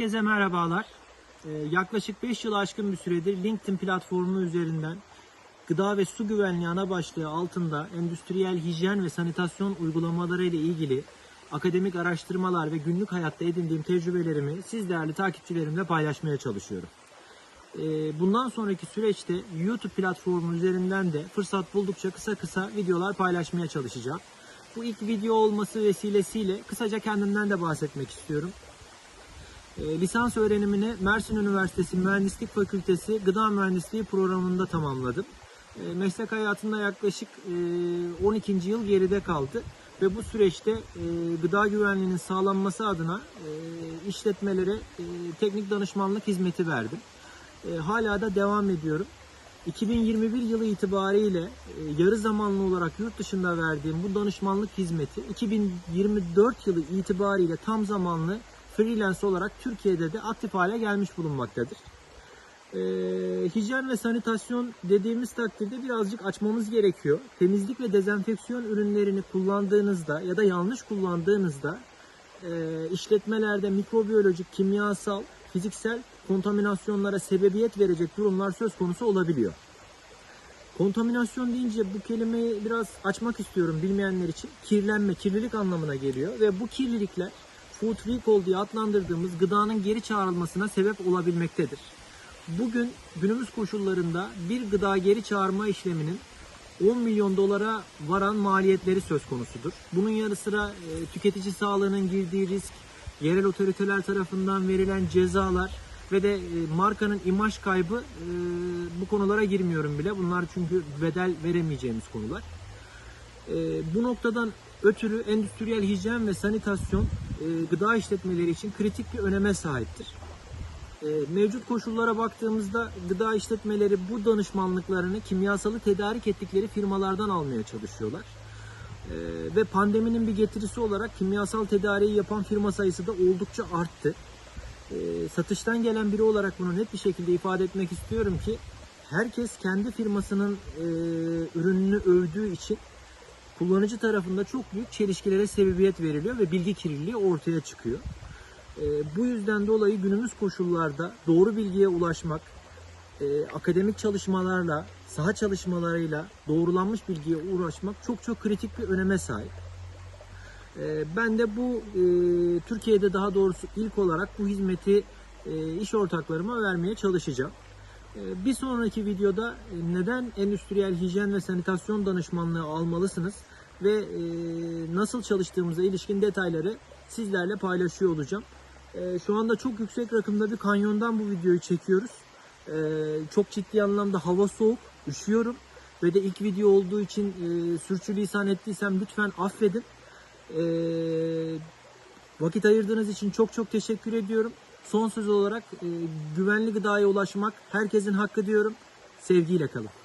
Herkese merhabalar. Ee, yaklaşık 5 yıl aşkın bir süredir LinkedIn platformu üzerinden gıda ve su güvenliği ana başlığı altında endüstriyel hijyen ve sanitasyon uygulamaları ile ilgili akademik araştırmalar ve günlük hayatta edindiğim tecrübelerimi siz değerli takipçilerimle paylaşmaya çalışıyorum. Ee, Bundan sonraki süreçte YouTube platformu üzerinden de fırsat buldukça kısa kısa videolar paylaşmaya çalışacağım. Bu ilk video olması vesilesiyle kısaca kendimden de bahsetmek istiyorum. E, lisans öğrenimini Mersin Üniversitesi Mühendislik Fakültesi Gıda Mühendisliği programında tamamladım. E, meslek hayatında yaklaşık e, 12. yıl geride kaldı ve bu süreçte e, gıda güvenliğinin sağlanması adına e, işletmelere e, teknik danışmanlık hizmeti verdim. E, hala da devam ediyorum. 2021 yılı itibariyle e, yarı zamanlı olarak yurt dışında verdiğim bu danışmanlık hizmeti 2024 yılı itibariyle tam zamanlı freelance olarak Türkiye'de de aktif hale gelmiş bulunmaktadır. Ee, hijyen ve sanitasyon dediğimiz takdirde birazcık açmamız gerekiyor. Temizlik ve dezenfeksiyon ürünlerini kullandığınızda ya da yanlış kullandığınızda e, işletmelerde mikrobiyolojik, kimyasal, fiziksel kontaminasyonlara sebebiyet verecek durumlar söz konusu olabiliyor. Kontaminasyon deyince bu kelimeyi biraz açmak istiyorum bilmeyenler için. Kirlenme, kirlilik anlamına geliyor ve bu kirlilikler food recall diye adlandırdığımız gıdanın geri çağrılmasına sebep olabilmektedir. Bugün günümüz koşullarında bir gıda geri çağırma işleminin 10 milyon dolara varan maliyetleri söz konusudur. Bunun yanı sıra e, tüketici sağlığının girdiği risk, yerel otoriteler tarafından verilen cezalar ve de e, markanın imaj kaybı e, bu konulara girmiyorum bile. Bunlar çünkü bedel veremeyeceğimiz konular. E, bu noktadan ötürü endüstriyel hijyen ve sanitasyon e, gıda işletmeleri için kritik bir öneme sahiptir. E, mevcut koşullara baktığımızda gıda işletmeleri bu danışmanlıklarını kimyasalı tedarik ettikleri firmalardan almaya çalışıyorlar. E, ve pandeminin bir getirisi olarak kimyasal tedariği yapan firma sayısı da oldukça arttı. Satıştan gelen biri olarak bunu net bir şekilde ifade etmek istiyorum ki herkes kendi firmasının e, ürününü övdüğü için kullanıcı tarafında çok büyük çelişkilere sebebiyet veriliyor ve bilgi kirliliği ortaya çıkıyor. Ee, bu yüzden dolayı günümüz koşullarda doğru bilgiye ulaşmak, e, akademik çalışmalarla, saha çalışmalarıyla doğrulanmış bilgiye uğraşmak çok çok kritik bir öneme sahip. Ee, ben de bu e, Türkiye'de daha doğrusu ilk olarak bu hizmeti e, iş ortaklarıma vermeye çalışacağım. Ee, Bir sonraki videoda e, neden endüstriyel hijyen ve sanitasyon danışmanlığı almalısınız ve e, nasıl çalıştığımıza ilişkin detayları sizlerle paylaşıyor olacağım. E, Şu anda çok yüksek rakımda bir kanyondan bu videoyu çekiyoruz. E, Çok ciddi anlamda hava soğuk, üşüyorum ve de ilk video olduğu için e, sürçülisan ettiysem lütfen affedin. Vakit ayırdığınız için çok çok teşekkür ediyorum. Son söz olarak e, güvenli gıdaya ulaşmak herkesin hakkı diyorum. Sevgiyle kalın.